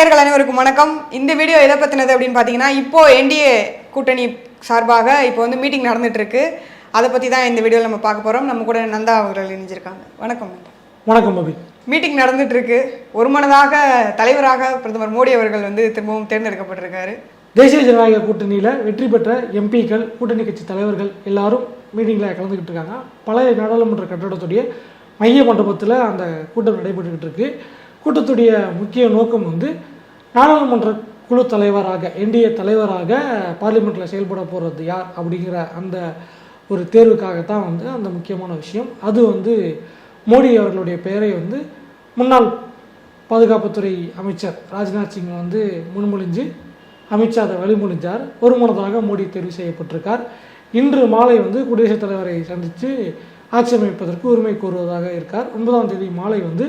நேயர்கள் அனைவருக்கும் வணக்கம். இந்த வீடியோ எதை பற்றினது அப்படின்னு பார்த்தீங்கன்னா இப்போ என்டிஏ கூட்டணி சார்பாக இப்போ வந்து மீட்டிங் நடந்துட்டு இருக்கு அதை பற்றி தான் இந்த வீடியோவில் நம்ம பார்க்க போகிறோம் நம்ம கூட நந்தா அவர்கள் இணைஞ்சிருக்காங்க. வணக்கம் வணக்கம் அபி. மீட்டிங் நடந்துட்டு இருக்கு ஒருமனதாக தலைவராக பிரதமர் மோடி அவர்கள் வந்து திரும்பவும் தேர்ந்தெடுக்கப்பட்டிருக்காரு. தேசிய ஜனநாயக கூட்டணியில் வெற்றி பெற்ற எம்பிக்கள் கூட்டணி கட்சி தலைவர்கள் எல்லாரும் மீட்டிங்கில் கலந்துக்கிட்டு இருக்காங்க. பழைய நாடாளுமன்ற கட்டடத்துடைய மைய மண்டபத்தில் அந்த கூட்டம் நடைபெற்றுக்கிட்டு இருக்கு. கூட்டத்துடைய முக்கிய நோக்கம் வந்து நாடாளுமன்ற குழு தலைவராக என்டிஏ தலைவராக பார்லிமெண்ட்டில் செயல்பட போகிறது யார் அப்படிங்கிற அந்த ஒரு தேர்வுக்காகத்தான் வந்து அந்த முக்கியமான விஷயம். அது வந்து மோடி அவர்களுடைய பெயரை வந்து முன்னாள் பாதுகாப்புத்துறை அமைச்சர் ராஜ்நாத் சிங் வந்து முன்மொழிஞ்சு அமித்ஷா அதை வழிமொழிஞ்சார். ஒருமனதாக மோடி தேர்வு செய்யப்பட்டிருக்கார். இன்று மாலை வந்து குடியரசுத் தலைவரை சந்தித்து ஆட்சி அமைப்பதற்கு உரிமை கோருவதாக இருக்கார். ஒன்பதாம் தேதி மாலை வந்து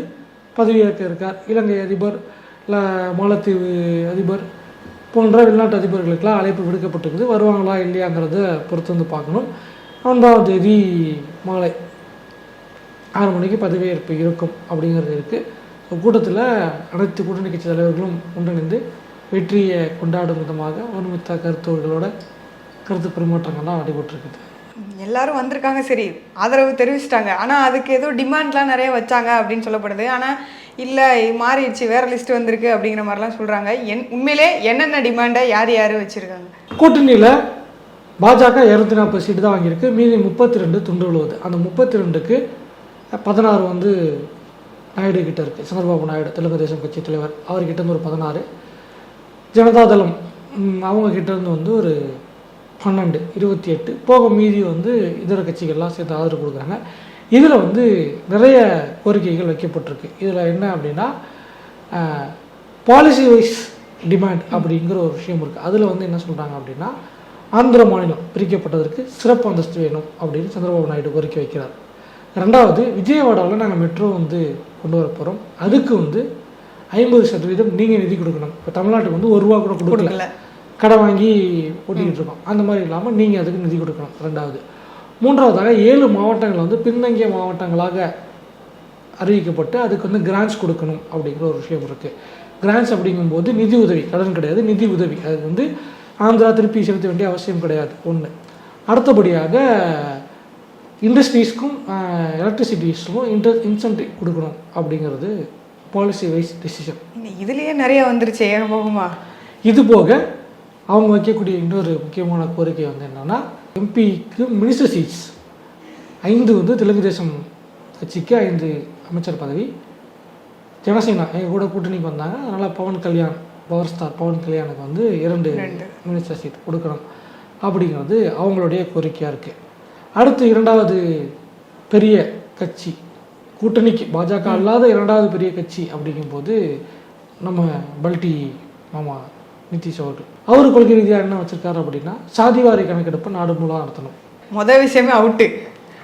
பதவியேற்க இருக்கார். இலங்கை அதிபர் இல்லை மாலத்தீவு அதிபர் போன்ற வெளிநாட்டு அதிபர்களுக்கெல்லாம் அழைப்பு விடுக்கப்பட்டிருக்குது. வருவாங்களா இல்லையாங்கிறத பொறுத்து வந்து பார்க்கணும். ஒன்பதாம் தேதி மாலை ஆறு மணிக்கு பதவியேற்பு இருக்கும் அப்படிங்கிறது இருக்குது கூட்டத்தில் அனைத்து கூட்டணி கட்சி தலைவர்களும் ஒன்றிணைந்து வெற்றியை கொண்டாடும் விதமாக ஒருமித்த கருத்தோர்களோட கருத்து பரிமாற்றங்கள்லாம் நடைபெற்றிருக்குது. எல்லாரும் வந்திருக்காங்க சரி ஆதரவு தெரிவிச்சிட்டாங்க. ஆனால் அதுக்கு ஏதோ டிமாண்ட்லாம் நிறைய வச்சாங்க அப்படின்னு சொல்லப்படுது. ஆனால் இல்லை மாறிடுச்சு வேற லிஸ்ட் வந்திருக்கு அப்படிங்கிற மாதிரிலாம் சொல்கிறாங்க என் உண்மையிலே என்னென்ன டிமாண்டை யார் யார் வச்சுருக்காங்க? கூட்டணியில் பாஜக இரநூத்தி நாற்பது சீட்டு தான் வாங்கியிருக்கு. மீதி முப்பத்தி ரெண்டு துண்டு விழுவுது. அந்த முப்பத்தி ரெண்டுக்கு பதினாறு வந்து நாயுடு கிட்ட இருக்குது சந்திரபாபு நாயுடு தெலுங்கு தேசம் கட்சி தலைவர். அவர்கிட்ட இருந்து ஒரு பதினாறு. ஜனதாதளம் ம், அவங்க கிட்டேருந்து வந்து ஒரு பன்னெண்டு இருபத்தி எட்டு. போக மீதி வந்து இதர கட்சிகள்லாம் சேர்த்து ஆதரவு கொடுக்குறாங்க. இதில் வந்து நிறைய கோரிக்கைகள் வைக்கப்பட்டிருக்கு. இதில் என்ன அப்படின்னா பாலிசி வைஸ் டிமாண்ட் அப்படிங்கிற ஒரு விஷயம் இருக்குது அதில் வந்து என்ன சொல்கிறாங்க அப்படின்னா ஆந்திர மாநிலம் பிரிக்கப்பட்டதற்கு சிறப்பு அந்தஸ்து வேணும் அப்படின்னு சந்திரபாபு நாயுடு கோரிக்கை வைக்கிறார். ரெண்டாவது விஜயவாடாவில் நாங்கள் மெட்ரோ வந்து கொண்டு வர போகிறோம் அதுக்கு வந்து ஐம்பது சதவீதம் நீங்கள் நிதி கொடுக்கணும். இப்போ தமிழ்நாட்டுக்கு வந்து ஒரு ரூபா கூட கொடுக்கல. கடை வாங்கி ஓட்டிக்கிட்டு இருக்கோம் அந்த மாதிரி இல்லாமல் நீங்கள் அதுக்கு நிதி கொடுக்கணும் ரெண்டாவது. மூன்றாவதாக ஏழு மாவட்டங்கள் வந்து பின்தங்கிய மாவட்டங்களாக அறிவிக்கப்பட்டு அதுக்கு வந்து கிராண்ட்ஸ் கொடுக்கணும் அப்படிங்கிற ஒரு விஷயம் இருக்குது கிராண்ட்ஸ் அப்படிங்கும்போது நிதி உதவி கடன் கிடையாது நிதி உதவி. அது வந்து ஆந்திரா திருப்பி செலுத்த வேண்டிய அவசியம் கிடையாது ஒன்று அடுத்தபடியாக இண்டஸ்ட்ரீஸ்க்கும் எலக்ட்ரிசிட்டிஸ்க்கும் இன்டர் இன்சென்டிவ் கொடுக்கணும் அப்படிங்கிறது பாலிசி வைஸ் டெசிஷன் இதுலயே நிறைய வந்துருச்சு ஏகபோகமா இது போக அவங்க வைக்கக்கூடிய இன்னொரு முக்கியமான கோரிக்கை வந்து என்னன்னா எம்பிக்கு மினிஸ்டர் சீட்ஸ் ஐந்து வந்து தெலுங்கு தேசம் கட்சிக்கு ஐந்து அமைச்சர் பதவி. ஜனசேனா எங்கள் கூட கூட்டணிக்கு வந்தாங்க. அதனால் பவன் கல்யாண் பவர் ஸ்டார் பவன் கல்யாணுக்கு வந்து இரண்டு ரெண்டு. மினிஸ்டர் சீட் கொடுக்கணும். அப்படிங்கிறது அவங்களுடைய கோரிக்கையாக இருக்குது அடுத்து இரண்டாவது பெரிய கட்சி கூட்டணிக்கு பாஜக அல்லாத இரண்டாவது பெரிய கட்சி அப்படிங்கும்போது நம்ம பல்டி மாமா நிதிஷ் அவர்கள் அவர் கொள்கை ரீதியாக என்ன வச்சிருக்காரு அப்படின்னா சாதிவாரி கணக்கெடுப்பு நாடு முழுவதும் நடத்தணும். முத விஷயமே அவுட்டு.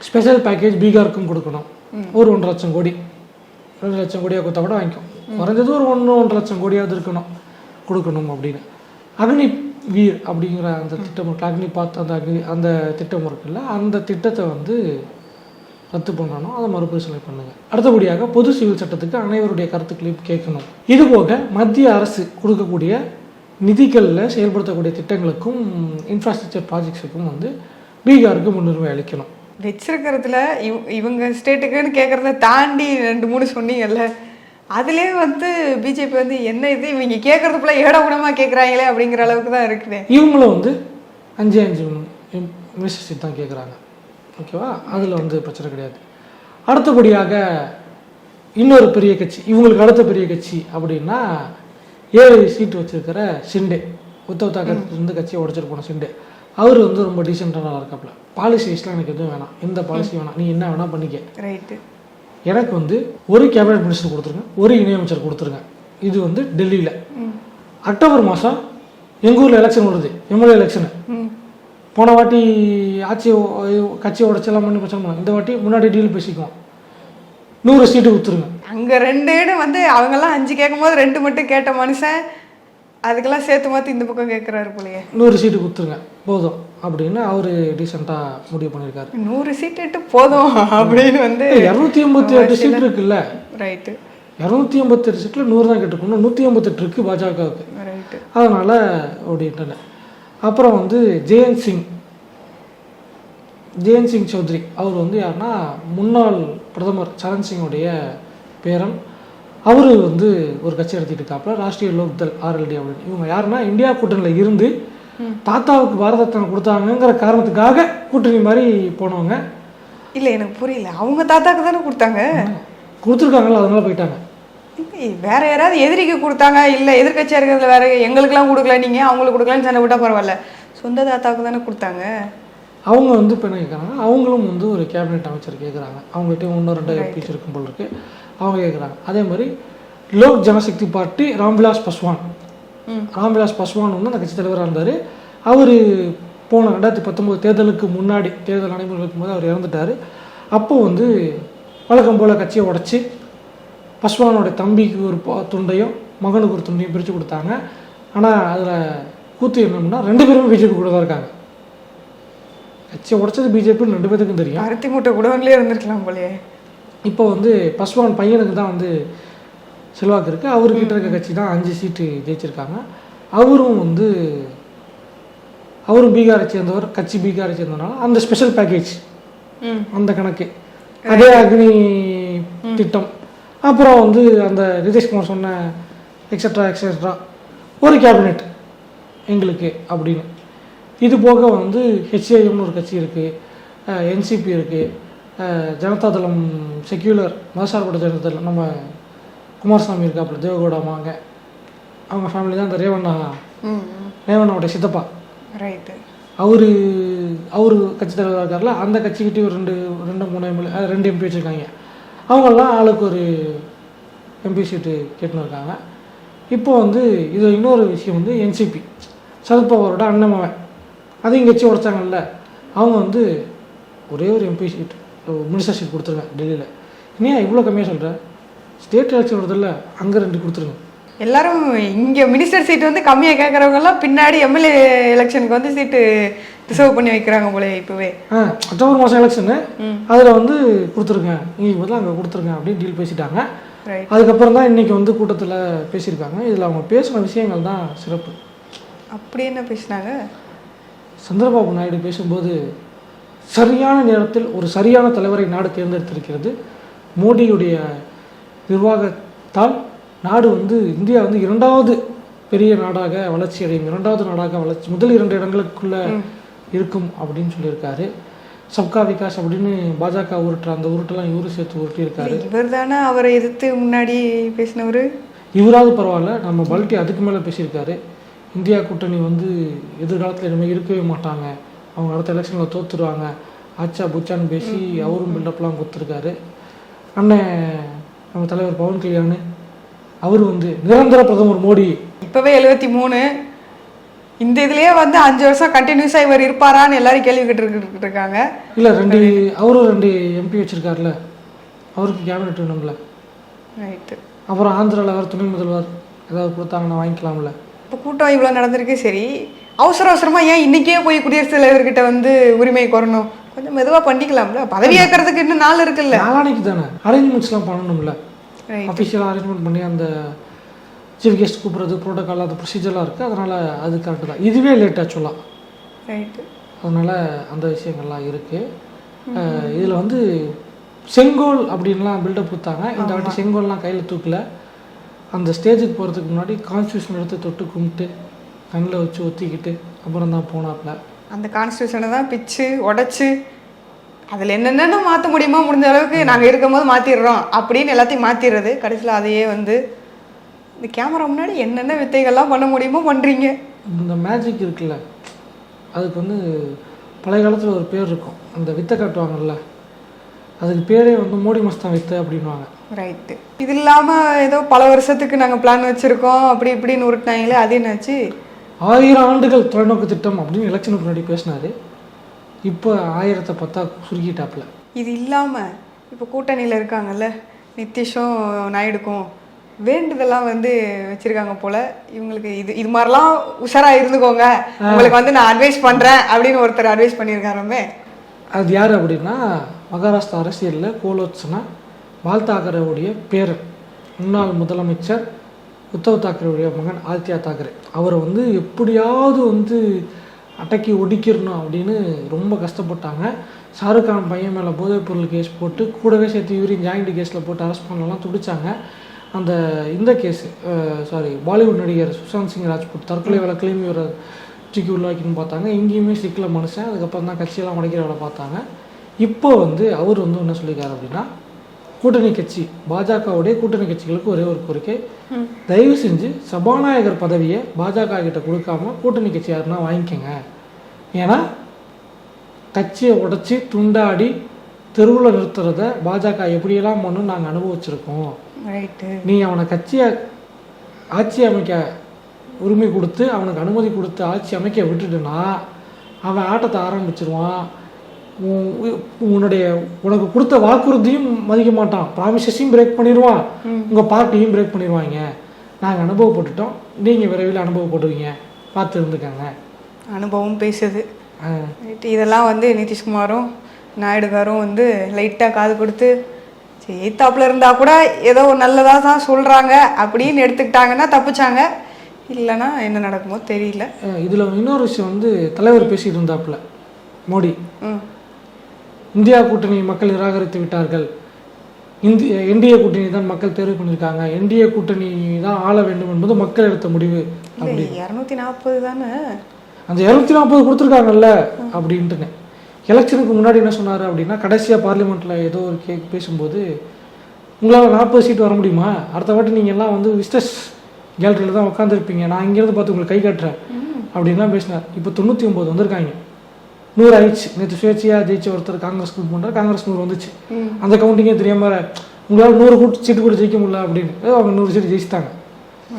ஸ்பெஷல் பேக்கேஜ் பீகாருக்கும் கொடுக்கணும். ஒரு ஒன்றரை லட்சம் கோடி. ரெண்டு லட்சம் கோடியாக கொடுத்தா கூட வாங்கிக்கும். குறைஞ்சது ஒரு ஒன்று ஒன்றரை லட்சம் கோடியாவது இருக்கணும். கொடுக்கணும் அப்படின்னு. அக்னி வீர் அப்படிங்கிற அந்த திட்டம் அக்னி பாத் அந்த அக்னி அந்த திட்டம் இருக்குல்ல அந்த திட்டத்தை வந்து ரத்து பண்ணணும். அதை மறுபரிசீலனை பண்ணுங்க. அடுத்தபடியாக பொது சிவில் சட்டத்துக்கு அனைவருடைய கருத்துக்களையும் கேட்கணும். இது போக மத்திய அரசு கொடுக்கக்கூடிய நிதிகளில் செயல்படுத்தக்கூடிய திட்டங்களுக்கும் இன்ஃப்ராஸ்ட்ரக்சர் ப்ராஜெக்ட்ஸுக்கும் வந்து பீகாருக்கு முன்னுரிமை அளிக்கணும். வச்சிருக்கிறதுல இவ் இவங்க ஸ்டேட்டுக்குன்னு கேட்குறத தாண்டி ரெண்டு மூணு சொன்னீங்கல்ல அதுலேயே வந்து பிஜேபி வந்து என்ன இது? இவங்க கேட்கறதுக்குள்ள ஏட குணமாக கேட்குறாங்களே அப்படிங்கிற அளவுக்கு தான் இருக்குது. இவங்களும் வந்து அஞ்சு அஞ்சு மினிஸ்டர் சீட் தான் கேட்குறாங்க ஓகேவா அதில் வந்து பிரச்சனை கிடையாது. அடுத்தபடியாக இன்னொரு பெரிய கட்சி இவங்களுக்கு அடுத்த பெரிய கட்சி அப்படின்னா ஏழு சீட்டு வச்சிருக்கிற ஷிண்டே உத்தவ் தாக்கரே இருந்து கட்சியை உடச்சிட்டு போன ஷிண்டே அவர் வந்து ரொம்ப டீசெண்டாக நல்லா இருக்காப்புல பாலிசி வைஸ்லாம் எனக்கு எதுவும் வேணாம். எந்த பாலிசி வேணாம். நீ என்ன வேணால் பண்ணிக்க. ரைட்டு எனக்கு வந்து ஒரு கேபினட் மினிஸ்டர் கொடுத்துருங்க ஒரு இணையமைச்சர் கொடுத்துருங்க. இது வந்து டெல்லியில். அக்டோபர் மாதம் எங்கள் ஊரில் எலெக்ஷன் வருது. எம்எல்ஏ எலெக்ஷனு போன வாட்டி ஆட்சி கட்சி உடச்செல்லாம் பண்ணி பிரச்சனை இந்த வாட்டி முன்னாடி டீல் பேசிக்குவோம். நூறு சீட்டு கொடுத்துருங்க. அங்கே ரெண்டு இடம் வந்து அவங்கெல்லாம் அஞ்சு கேட்கும்போது ரெண்டு மட்டும் கேட்ட மனுஷன் அதுக்கெல்லாம் சேர்த்து மாற்றி இந்த பக்கம் கேட்குறாரு போலயே. நூறு சீட்டு கொடுத்துருங்க போதும் அப்படின்னு அவர் டீசெண்டாக முடிவு பண்ணியிருக்காரு. நூறு சீட்டு போதும் அப்படின்னு வந்து இரநூத்தி எண்பத்தி எட்டு சீட் இருக்குல்ல? ரைட்டு இரநூத்தி ஐம்பத்தெட்டு சீட்டில் நூறு தான் கேட்டிருக்கணும் நூற்றி ஐம்பத்தெட்டு இருக்குது பாஜகவுக்கு. ரைட்டு அதனால் அப்படின்ட்டு அப்புறம் வந்து ஜெயந்த் சிங். ஜெயந்த் சிங் சௌத்ரி. அவர் வந்து யாருன்னா முன்னாள் பிரதமர் சரண் சிங்குடைய பேரன். அவர் வந்து ஒரு கட்சி நடத்திட்டு இருக்காப்புல ராஷ்ட்ரிய லோக்தள் ஆர்எல்டி அப்படின்னு. இவங்க யாருன்னா இந்தியா கூட்டணியில் இருந்து தாத்தாவுக்கு பாரத ரத்னா கொடுத்தாங்கங்கிற காரணத்துக்காக கூட்டணி மாதிரி போனவங்க. இல்லை எனக்கு புரியல. அவங்க தாத்தாக்கு தானே கொடுத்தாங்க? கொடுத்துருக்காங்களா அதனால போயிட்டாங்க. வேற யாராவது எதிரிக்கு கொடுத்தாங்க இல்லை எதிர்க்கட்சியாக இருக்கிறதுல வேற எங்களுக்கெல்லாம் கொடுக்கல நீங்கள் அவங்களுக்கு கொடுக்கலன்னு சண்டை விட்டா பரவாயில்ல. சொந்த தாத்தாவுக்கு தானே கொடுத்தாங்க? அவங்க வந்து இப்போ என்ன கேட்குறாங்க அவங்களும் வந்து ஒரு கேபினெட் அமைச்சர் கேட்குறாங்க அவங்ககிட்ட இன்னும் ரெண்டு எம்பிஸ் இருக்கும் போல் இருக்கு. அவங்க கேட்குறாங்க அதே மாதிரி லோக் ஜனசக்தி பார்ட்டி ராம்விலாஸ் பஸ்வான். ராம்விலாஸ் பஸ்வான் வந்து அந்த கட்சி தலைவராக இருந்தார். அவர் போன ரெண்டாயிரத்தி பத்தொம்போது தேர்தலுக்கு முன்னாடி தேர்தல் நடைமுறைகளுக்கு போது அவர் இறந்துட்டார். அப்போ வந்து வழக்கம் போல் கட்சியை உடச்சி பஸ்வானோட தம்பிக்கு ஒரு துண்டையும் மகனுக்கு ஒரு துண்டையும் பிரித்து கொடுத்தாங்க. ஆனால் அதில் கூத்து என்னன்னா ரெண்டு பேருமே பிஜேபி கூட தான் இருக்காங்க. கட்சியை உடைச்சது பிஜேபின்னு ரெண்டு பேத்துக்கும் தெரியும். அரித்தி மூட்டை குடவன்லேயே இருந்திருக்கலாம் போலயே. இப்போ வந்து பஸ்வான் பையனுக்கு தான் வந்து செல்வாக்கு இருக்குது அவர்கிட்ட இருக்க கட்சி தான் அஞ்சு சீட்டு ஜெயிச்சிருக்காங்க. அவரும் வந்து அவரும் பீகாரை சேர்ந்தவர் கட்சி பீகாரை சேர்ந்தனால அந்த ஸ்பெஷல் பேக்கேஜ் அந்த கணக்கு. அதே அக்னி திட்டம். அப்புறம் வந்து அந்த நிதிஷ்குமார் சொன்ன எக்ஸட்ரா எக்ஸட்ரா ஒரு கேபினெட் எங்களுக்கு அப்படின்னு. இது போக வந்து ஹெச்ஏஎம்னு ஒரு கட்சி இருக்குது என்சிபி இருக்குது ஜனதா தளம் செக்யூலர் மதசார்பட்ட ஜனதா தளம் நம்ம குமாரசாமி இருக்காப்புல தேவகவுடா மாங்க அவங்க ஃபேமிலி தான் இந்த ரேவண்ணா ரேவண்ணாவுடைய சித்தப்பா. ரைட்டு அவர் அவர் கட்சி தலைவராக இருக்கார்ல அந்த கட்சிக்கிட்டே ஒரு ரெண்டு ரெண்டு மூணு எம்எல்ஏ ரெண்டு எம்பி வச்சுருக்காங்க. அவங்கெல்லாம் ஆளுக்கு ஒரு எம்பி சீட்டு கேட்டுன்னு இருக்காங்க. இப்போ வந்து இது இன்னொரு விஷயம் வந்து என்சிபி சரத்பவாரோட அண்ணன் அதையும் கட்சி உடைச்சாங்கல்ல அவங்க வந்து ஒரே ஒரு எம்பி சீட் மினிஸ்டர் சீட் கொடுத்துருங்க டெல்லியில். ஏன் இவ்வளோ கம்மியாக சொல்கிற ஸ்டேட் எலெக்ஷன் வருதுல்ல அங்கே ரெண்டு கொடுத்துருங்க. எல்லாரும் இங்க மினிஸ்டர் சீட் வந்து கம்மியா கேட்கறவங்க எல்லாம் பின்னாடி எம்எல்ஏ எலெக்ஷனுக்கு வந்து சீட்டு ரிசர்வ் பண்ணி வைக்கிறாங்க போல இப்பவே. ஆ அக்டோபர் மாதம் எலெக்ஷனு அதில் வந்து கொடுத்துருங்க. நீங்கள் பதிலாக அங்கே கொடுத்துருங்க அப்படின்னு டீல் பேசிட்டாங்க. அதுக்கப்புறம் தான் இன்றைக்கி வந்து கூட்டத்தில் பேசியிருக்காங்க. இதில் அவங்க பேசின விஷயங்கள் தான் சிறப்பு. அப்படி என்ன பேசினாங்க? சந்திரபாபு நாயுடு பேசும்போது சரியான நேரத்தில் ஒரு சரியான தலைவரை நாடு தேர்ந்தெடுத்திருக்கிறது. மோடியுடைய நிர்வாகத்தால் நாடு வந்து இந்தியா வந்து இரண்டாவது பெரிய நாடாக வளர்ச்சி அடையும். இரண்டாவது நாடாக வளர்ச்சி முதல் இரண்டு இடங்களுக்குள்ள இருக்கும் அப்படின்னு சொல்லியிருக்காரு. சப்கா விகாஸ் அப்படின்னு பாஜக உருட்டுற அந்த உருட்டெல்லாம் இவரு சேர்த்து உருட்டியிருக்காரு. இவர் தானே அவரை எதிர்த்து முன்னாடி பேசினவரு? இவராவது பரவாயில்ல நம்ம பல்டி அதுக்கு மேலே பேசியிருக்காரு. இந்தியா கூட்டணி வந்து எதிர்காலத்தில் இனிமேல் இருக்கவே மாட்டாங்க. அவங்க அடுத்த எலெக்ஷனில் தோத்துருவாங்க. ஆச்சா புச்சான்னு பேசி அவரும் பில்டப்லாம் கொடுத்துருக்காரு. அண்ணன் நம்ம தலைவர் பவன் கல்யாண் அவர் வந்து நிரந்தர பிரதமர் மோடி. இப்பவே எழுபத்தி மூணு. இந்த இதுலயே வந்து அஞ்சு வருஷம் கண்டினியூஸா இவர் இருப்பாரான்னு எல்லாரும் கேள்வி கேட்டு இருக்காங்க. இல்லை ரெண்டு அவரும் ரெண்டு எம்பி வச்சுருக்காருல. அவருக்கு கேபினெட் வேணும்ல. ரைட்டு அப்புறம் ஆந்திராவில் அவர் துணை முதல்வர் ஏதாவது கொடுத்தாங்கன்னா வாங்கிக்கலாம்ல. இப்போ கூட்டம் இவ்வளோ நடந்திருக்கு சரி. அவசர அவசரமா ஏன் இன்னைக்கே போய் குடியரசுத் தலைவர்கிட்ட வந்து உரிமை கோரணும்? கொஞ்சம் மெதுவா பண்ணிக்கலாம்ல. பதவி ஏற்கிறதுக்கு இன்னும் நாள் இருக்குல்ல. நாளானைக்கு தானே. அரேஞ்ச்மெண்ட்ஸ்லாம் பண்ணணும்ல. ரைட் அஃபிஷியலாக அரேஞ்ச்மெண்ட் பண்ணி அந்த சீஃப் கெஸ்ட் கூப்பிட்றது ப்ரோட்டோக்கால் அந்த ப்ரொசீஜர்லாம் இருக்குது அதனால் அது கரெக்டு தான். இதுவே லேட் ஆச்சுலாம் ரைட்டு அதனால் அந்த விஷயங்கள்லாம் இருக்குது இதில் வந்து செங்கோல் அப்படின்லாம் பில்டப் கொடுத்தாங்க. இந்த வாட்டி செங்கோல்லாம் கையில் தூக்கல. அந்த ஸ்டேஜுக்கு போகிறதுக்கு முன்னாடி கான்ஸ்டியூஷன் எடுத்து தொட்டு கும்பிட்டு கண்ணில் வச்சு ஒத்திக்கிட்டு அப்புறம் தான் போனாப்புல. அந்த கான்ஸ்டியூஷனை தான் பிச்சு உடைச்சு அதில் என்னென்ன மாற்ற முடியுமோ? முடிஞ்ச அளவுக்கு நாங்கள் இருக்கும்போது மாற்றிடுறோம் அப்படின்னு எல்லாத்தையும் மாற்றிடுறது கடைசியில் அதையே வந்து இந்த கேமரா முன்னாடி என்னென்ன வித்தைகள்லாம் பண்ண முடியுமோ பண்ணுறீங்க இந்த மேஜிக் இருக்குல்ல அதுக்கு வந்து பழைய காலத்தில் ஒரு பேர் இருக்கும். அந்த வித்தை காட்டுவாங்கல்ல அதுக்கு பேரே வந்து மோடி மஸ்தான் வித்தை அப்படின்வாங்க ரைட்டு இது இல்லாமல் ஏதோ பல வருஷத்துக்கு நாங்கள் பிளான் வச்சுருக்கோம். அப்படி இப்படின்னு உருட்டினாங்களே அது என்னாச்சு? ஆயிரம் ஆண்டுகள் தொலைநோக்கு திட்டம் அப்படின்னு எலெக்ஷனுக்கு முன்னாடி பேசினாரு. இப்போ ஆயிரத்தை பத்தா சுருக்கிட்டாப்புல. இது இல்லாமல் இப்போ கூட்டணியில் இருக்காங்கல்ல நிதிஷும் நாயுடுக்கும் வேண்டுதெல்லாம் வந்து வச்சிருக்காங்க போல. இவங்களுக்கு இது இது மாதிரிலாம் உஷாரா இருந்துக்கோங்க. உங்களுக்கு வந்து நான் அட்வைஸ் பண்றேன் அப்படின்னு ஒருத்தர் அட்வைஸ் பண்ணியிருக்காருமே. அது யார் அப்படின்னா மகாராஷ்டிரா அரசியலில் கோலோத்சனா பால் தாக்கரேவுடைய பேரன் முன்னாள் முதலமைச்சர் உத்தவ் தாக்கரேவுடைய மகன் ஆதித்யா தாக்கரே. அவரை வந்து எப்படியாவது வந்து அடக்கி ஒடிக்கிறணும் அப்படின்னு ரொம்ப கஷ்டப்பட்டாங்க. ஷாருக் கான் பையன் மேலே போதைப் பொருள் கேஸ் போட்டு கூடவே சேர்த்து இவரையும் ஜாயிண்ட் கேஸில் போட்டு அரெஸ்ட் பண்ணலாம் துடிச்சாங்க. அந்த இந்த கேஸ் சாரி பாலிவுட் நடிகர் சுஷாந்த் சிங் ராஜ்புட் தற்கொலை வழக்குலையும் இவரை தூக்கி உள்ளாக்கின்னு பார்த்தாங்க. இங்கேயுமே சிக்கல மனுஷன். அதுக்கப்புறம் தான் கட்சியெல்லாம் உடைக்கிற வேலை பார்த்தாங்க. இப்போ வந்து அவர் வந்து என்ன சொல்லியிருக்காரு அப்படின்னா கூட்டணி கட்சி பாஜகவுடைய கூட்டணி கட்சிகளுக்கு ஒரே ஒரு கோரிக்கை. தயவு செஞ்சு சபாநாயகர் பதவியை பாஜக கிட்ட கொடுக்காம கூட்டணி கட்சி யாருன்னா வாங்கிக்கோங்க. ஏன்னா கட்சியை உடைச்சி துண்டாடி தெருவில் நிறுத்துறத பாஜக எப்படியெல்லாம் பண்ணும் நாங்கள் அனுபவிச்சிருக்கோம். நீ அவனை கட்சியை ஆட்சி அமைக்க உரிமை கொடுத்து அவனுக்கு அனுமதி கொடுத்து ஆட்சி அமைக்க விட்டுட்டுனா அவன் ஆட்டத்தை ஆரம்பிச்சிருவான். உன்னுடைய உனக்கு கொடுத்த வாக்குறுதியும் மதிக்க மாட்டான் ப்ராமிசஸையும் பிரேக் பண்ணிடுவான் உங்கள் பார்ட்டியும் பிரேக் பண்ணிடுவாங்க நாங்கள் அனுபவப்பட்டுட்டோம். நீங்கள் விரைவில் அனுபவப்படுவீங்க. பார்த்து இருந்துக்கங்க. அனுபவம் பேசுது. இதெல்லாம் வந்து நிதிஷ்குமாரும் நாயுடுகாரும் வந்து லைட்டாக காது கொடுத்து எய்த்தாப்புல இருந்தா கூட ஏதோ நல்லதாக தான் சொல்கிறாங்க அப்படின்னு எடுத்துக்கிட்டாங்கன்னா தப்பிச்சாங்க. இல்லைன்னா என்ன நடக்குமோ தெரியல. இதுல இன்னொரு விஷயம் வந்து தலைவர் பேசிட்டு இருந்தாப்புல. மோடி. ம். இந்தியா கூட்டணி மக்கள் நிராகரித்து விட்டார்கள். இந்திய என்டிஏ கூட்டணி தான் மக்கள் தேர்வு பண்ணியிருக்காங்க. என்டிஏ கூட்டணி தான் ஆள வேண்டும் என்பது மக்கள் எடுத்த முடிவு. இல்லை இரநூத்தி நாற்பது தானே? அந்த இரநூத்தி நாற்பது கொடுத்துருக்காங்கல்ல? அப்படின்ட்டுன்னு எலெக்ஷனுக்கு முன்னாடி என்ன சொன்னார் அப்படின்னா கடைசியாக பார்லிமெண்ட்டில் ஏதோ ஒரு கே பேசும்போது உங்களால் நாற்பது சீட் வர முடியுமா? அடுத்த வாட்டி நீங்கள் எல்லாம் வந்து விஸ்டஸ் கேலரியில் தான் உட்காந்துருப்பீங்க நான் இங்கேருந்து பார்த்து உங்களுக்கு கை காட்டுறேன். அப்படின்லாம் பேசினார். இப்போ தொண்ணூற்றி ஒம்பது வந்திருக்காங்க. நூறு ஆயிடுச்சு நேற்று சுயேட்சையாக ஜெயிச்ச ஒருத்தர் காங்கிரஸ் பண்ணுறார் காங்கிரஸ் நூறு வந்துச்சு. அந்த கவுண்டிங்கே தெரியாம உங்களால் நூறு கூட்டு சீட்டு கூட ஜெயிக்க முடியல அப்படின்னு. அவங்க நூறு சீட்டு ஜெயிச்சிட்டாங்க.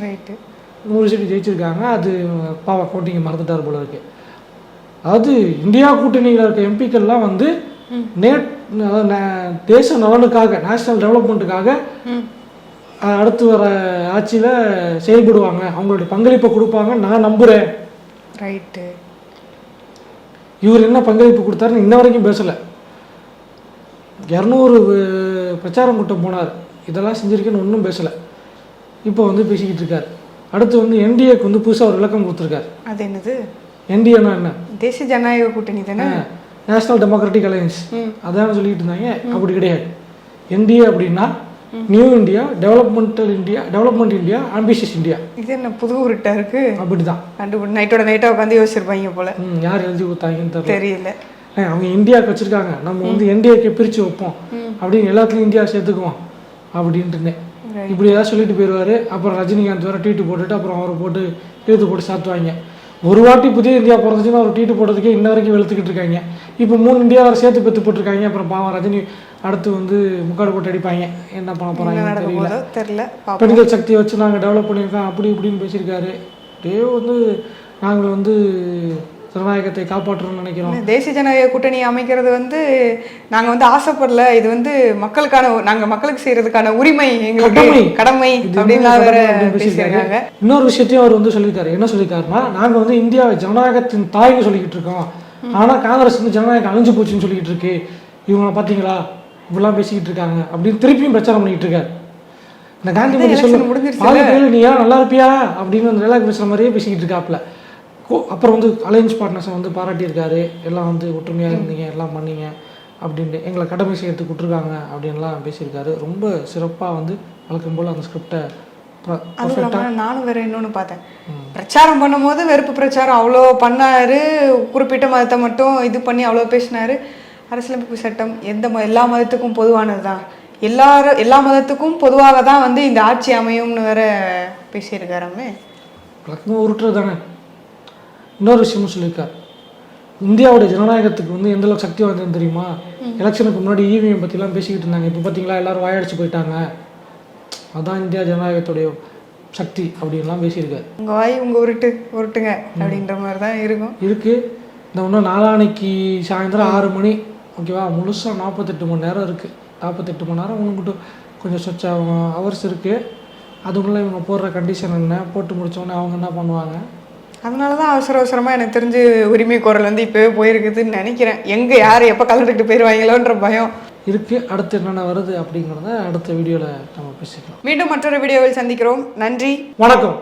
ரைட்டு நூறு சீட்டு ஜெயிச்சிருக்காங்க. அது பாவா கவுண்டிங்கை மறந்துட்டார் போல இருக்கு. அதாவது இந்தியா கூட்டணியில் இருக்க எம்பிக்கள்லாம் வந்து நேட் தேச நலனுக்காக நேஷனல் டெவலப்மெண்ட்டுக்காக அடுத்து வர ஆட்சியில் செயல்படுவாங்க. அவங்களுடைய பங்களிப்பை கொடுப்பாங்க நான் நம்புகிறேன் ரைட்டு இவர் என்ன பங்களிப்பு கொடுத்தாருன்னு இன்ன வரைக்கும் பேசலை. இரநூறு பிரச்சாரம் கூட்டம் போனார். இதெல்லாம் செஞ்சிருக்கேன்னு ஒன்றும் பேசலை. இப்போ வந்து பேசிக்கிட்டு இருக்கார். அடுத்து வந்து என்டிஏக்கு வந்து புதுசாக ஒரு விளக்கம் கொடுத்துருக்காரு. அது என்னது? என்டிஏனா என்ன? தேசிய ஜனநாயக கூட்டணி தானே? National Democratic Alliance. அதான் சொல்லிட்டு இருந்தாங்க. அப்படி கிடையாது. என்டிஏ அப்படின்னா new India developmental India development India ambitious India இது என்ன புது உருட்டா இருக்கு? அப்படி தான் கண்டுபிடி நைட்டோட நைட்டாக உட்காந்து யோசிச்சிருப்பாங்க போல. யார் எழுதி கொடுத்தாங்கன்னு தெரியல. அவங்க இந்தியாவுக்கு வச்சிருக்காங்க. நம்ம வந்து என்டிஏக்கு பிரித்து வைப்போம். அப்படின்னு எல்லாத்துலையும் இந்தியா சேர்த்துக்குவோம். அப்படின்ட்டுன்னு. இப்படி ஏதாவது சொல்லிட்டு போயிடுவாரு அப்புறம் ரஜினிகாந்த் வேற ட்வீட் போட்டுட்டு அப்புறம் அவரை போட்டு இழுத்து போட்டு சாத்துவாங்க. ஒரு வாட்டி புதிய இந்தியா பிறந்துச்சுன்னா அவர் ட்வீட் போடுறதுக்கே இன்ன வரைக்கும் வெளுத்துக்கிட்டு இருக்காங்க. இப்போ மூணு இந்தியா வேறு சேர்த்து பெற்று போட்டிருக்காங்க. அப்புறம் பாவம் ரஜினி அடுத்து வந்து முக்காடு போட்டு அடிப்பாங்க. என்ன பண்ண போகிறாங்க தெரியல. தெரியல. பெண்கள் சக்தியை வச்சு நாங்கள் டெவலப் பண்ணியிருக்கோம். அப்படி இப்படின்னு பேசியிருக்காரு. அப்படியே வந்து நாங்கள் வந்து ஜனநாயகத்தை காப்பாற்றணும்னு நினைக்கிறோம். தேசிய ஜனநாயக கூட்டணி அமைக்கிறது வந்து நாங்க வந்து ஆசைப்படல. இது வந்து மக்களுக்கான நாங்க மக்களுக்கு செய்யறதுக்கான உரிமை எங்களுக்கு கடமை. அப்படின்னு. பேசியிருக்காங்க. இன்னொரு விஷயத்தையும் அவர் வந்து சொல்லியிருக்காரு. என்ன சொல்லியிருக்காருன்னா நாங்க வந்து இந்தியாவை ஜனநாயகத்தின் தாய்னு சொல்லிக்கிட்டு இருக்கோம். ஆனா காங்கிரஸ் வந்து ஜனநாயகம் அழிஞ்சு போச்சுன்னு சொல்லிக்கிட்டு இருக்கு. இவங்கள பாத்தீங்களா இப்படிலாம் பேசிக்கிட்டு இருக்காங்க அப்படின்னு திருப்பியும் பிரச்சாரம் பண்ணிக்கிட்டு இருக்காரு. இந்த காந்தி அதான் பத்தி election சொல்லு முடிஞ்சிருச்சுல்ல? பாதி பேர் நீ ஏன் நல்லா இருப்பியா? அப்படின்னு அந்த டைலாக் பேசுற மாதிரியே பேசிக்கிட்டு இருக்காப்ல கோ- அப்புறம் வந்து அலையன்ஸ் பார்ட்னர்ஸை வந்து பாராட்டியிருக்காரு. எல்லாம் வந்து ஒற்றுமையாக இருந்தீங்க எல்லாம் பண்ணீங்க அப்படின்ட்டு எங்களை கடமை செய்யறதுக்கு விட்டுருக்காங்க அப்படின்லாம் பேசியிருக்காரு. ரொம்ப சிறப்பாக வந்து வழக்கம் போல் அந்த ஸ்கிரிப்டை நானும் வேற இன்னொன்னு பார்த்தேன். பிரச்சாரம் பண்ணும்போது வெறுப்பு பிரச்சாரம் அவ்வளோ பண்ணாரு. குறிப்பிட்ட மதத்தை மட்டும் இது பண்ணி அவ்வளோ பேசினாரு. அரசியலமைப்பு சட்டம் எந்த எல்லா மதத்துக்கும் பொதுவானது தான் எல்லாரும் எல்லா மதத்துக்கும் பொதுவாக தான் வந்து இந்த ஆட்சி அமையும்னு வேற பேசியிருக்காராமே. வழக்கமாக உருட்டுறது தானே இன்னொரு விஷயமும் சொல்லியிருக்கார். இந்தியாவுடைய ஜனநாயகத்துக்கு வந்து எந்த அளவுக்கு சக்தி வாய்ந்ததுன்னு தெரியுமா? எலெக்ஷனுக்கு முன்னாடி இவிஎம் பற்றிலாம் பேசிக்கிட்டு இருந்தாங்க. இப்போ பார்த்தீங்களா எல்லாரும் வாயடிச்சு போயிட்டாங்க. அதான் இந்தியா ஜனநாயகத்துடைய சக்தி அப்படின்லாம் பேசியிருக்காரு. உங்க வாய் உங்க உருட்டு உருட்டுங்க அப்படின்ற மாதிரி தான் இருக்கும். இருக்கு. இந்த இன்னும் நாளானைக்கு சாயந்தரம் ஆறு மணி ஓகேவா? முழுசாக நாற்பத்தெட்டு மணி நேரம் இருக்குது நாற்பத்தெட்டு மணி நேரம் உங்ககிட்ட கொஞ்சம் சொச்ச ஹவர்ஸ் இருக்குது அதுக்குள்ளே இவங்க போடுற கண்டிஷன் என்ன? போட்டு முடிச்சோடனே அவங்க என்ன பண்ணுவாங்க? அதனால தான் அவசர அவசரமாக எனக்கு தெரிஞ்சு உரிமை குரல் வந்து இப்போவே போயிருக்குதுன்னு நினைக்கிறேன். எங்கே யார் எப்போ கலந்துக்கிட்டு போயிடுவாங்களோன்ற பயம். இருக்குது அடுத்து என்னென்ன வருது அப்படிங்கிறத அடுத்த வீடியோவில் நம்ம பேசிக்கலாம். மீண்டும் மற்றொரு வீடியோவில் சந்திக்கிறோம். நன்றி. வணக்கம்.